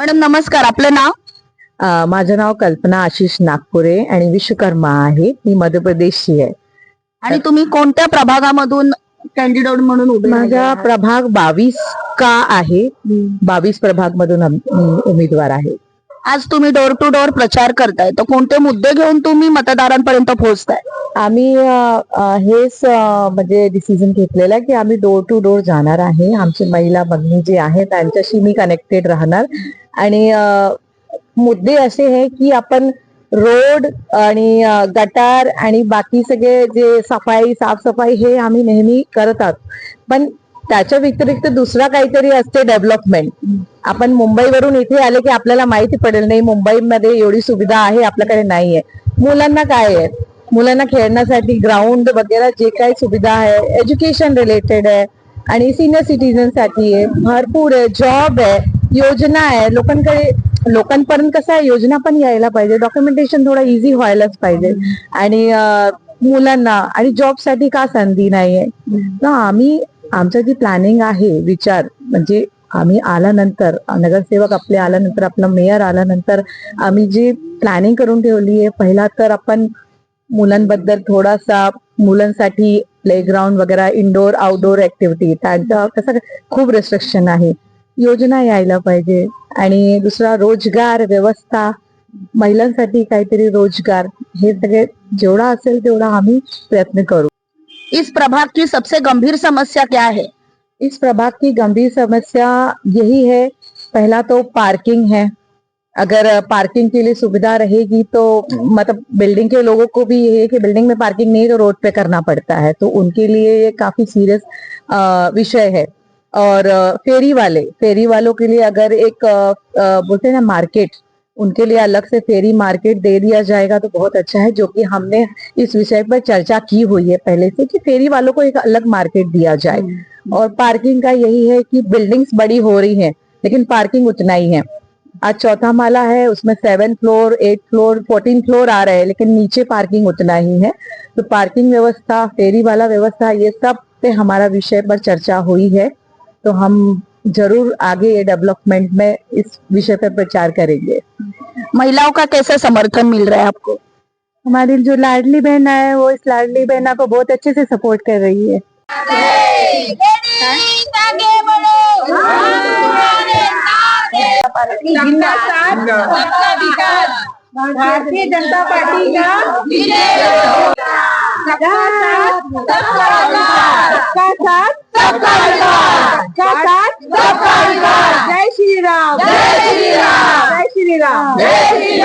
Madam नमस्कार. आपलं नाव? अ, माझं नाव कल्पना आशिष नागपुरे आणि विश्वकर्मा आहे. मी मध्य प्रदेशची आहे. आणि तुम्ही कोणत्या प्रभागामधून कॅन्डिडेट म्हणून उभे राहिले माझा आहात? प्रभाग बावीस का आहे? बावीस प्रभाग मधून उमेदवार आहे. आज तुम्ही डोर टू डोर प्रचार करताय तर कोणते मुद्दे घेऊन तुम्ही मतदारांपर्यंत पोहोचताय? आम्ही हेच म्हणजे डिसिजन घेतलेलं आहे की आम्ही डोर टू डोर जाणार आहे. आमची महिला भगिनी जी आहे त्यांच्याशी मी कनेक्टेड राहणार. आणि मुद्दे असे आहे की आपण रोड आणि गटार आणि बाकी सगळे जे सफाई साफसफाई हे आम्ही नेहमी करतात पण त्याच्या व्यतिरिक्त दुसरा काहीतरी असते डेव्हलपमेंट आपण मुंबईवरून इथे आले की आपल्याला माहिती पडेल नाही मुंबईमध्ये एवढी सुविधा आहे आपल्याकडे नाहीये. मुलांना काय आहे? मुलांना खेळण्यासाठी ग्राउंड वगैरे जे काही सुविधा आहे एज्युकेशन रिलेटेड आहे आणि सिनियर सिटीजनसाठी आहे. भरपूर आहे जॉब आहे योजना आहे. लोकांकडे लोकांपर्यंत कसं आहे? योजना पण यायला पाहिजे. डॉक्युमेंटेशन थोडं इझी व्हायलाच पाहिजे. आणि मुलांना आणि जॉबसाठी का संधी नाहीये? तर आम्ही आमचं जी प्लॅनिंग आहे विचार म्हणजे आम्ही आल्यानंतर नगरसेवक आपले आल्यानंतर आपला मेयर आल्यानंतर आम्ही जी प्लॅनिंग करून ठेवली आहे पहिला तर आपण मुलांबद्दल थोडासा मुलांसाठी प्लेग्राऊंड वगैरे इंडोर आउटडोअर ऍक्टिव्हिटी त्यांचा कसं खूप रिस्ट्रिक्शन आहे. योजना यायला पाहिजे. आणि दुसरा रोजगार व्यवस्था महिलांसाठी काहीतरी रोजगार हे सगळे जेवढा असेल तेवढा आम्ही प्रयत्न करू. इस प्रभाग की सबसे गंभीर समस्या क्या है? इस प्रभाग की गंभीर समस्या यही है, पहला तो पार्किंग है। अगर पार्किंग के लिए सुविधा रहेगी तो मतलब बिल्डिंग के लोगों को भी ये है कि बिल्डिंग में पार्किंग नहीं तो रोड पे करना पड़ता है। तो उनके लिए ये काफ़ी सीरियस विषय है। और फेरी वाले, फेरी वालों के लिए अगर एक बोलते हैं ना मार्केट उनके लिए अलग से फेरी मार्केट दे दिया जाएगा तो बहुत अच्छा है जो कि हमने इस विषय पर चर्चा की हुई है पहले से कि फेरी वालों को एक अलग मार्केट दिया जाए। और पार्किंग का यही है कि बिल्डिंग्स बड़ी हो रही हैं लेकिन पार्किंग उतना ही है। आज चौथा माला है उसमें seven floor eight floor fourteen floor आ रहे हैं लेकिन नीचे पार्किंग उतना ही है। तो पार्किंग व्यवस्था फेरी वाला व्यवस्था ये सब पे हमारा विषय पर चर्चा हुई है। तो हम ज़रूर आगे ये डेवलपमेंट में इस विषय पर प्रचार करेंगे। महिलाओं का कैसा समर्थन मिल रहा है आपको हमारी जो लाडली बहना है वो इस लाडली बहना को बहुत अच्छे से सपोर्ट कर रही है सबका साथ सबका विकास भारतीय जनता पार्टी का सबका साथ सबका विकास सबका साथ सबका साथ सबका Jai Shri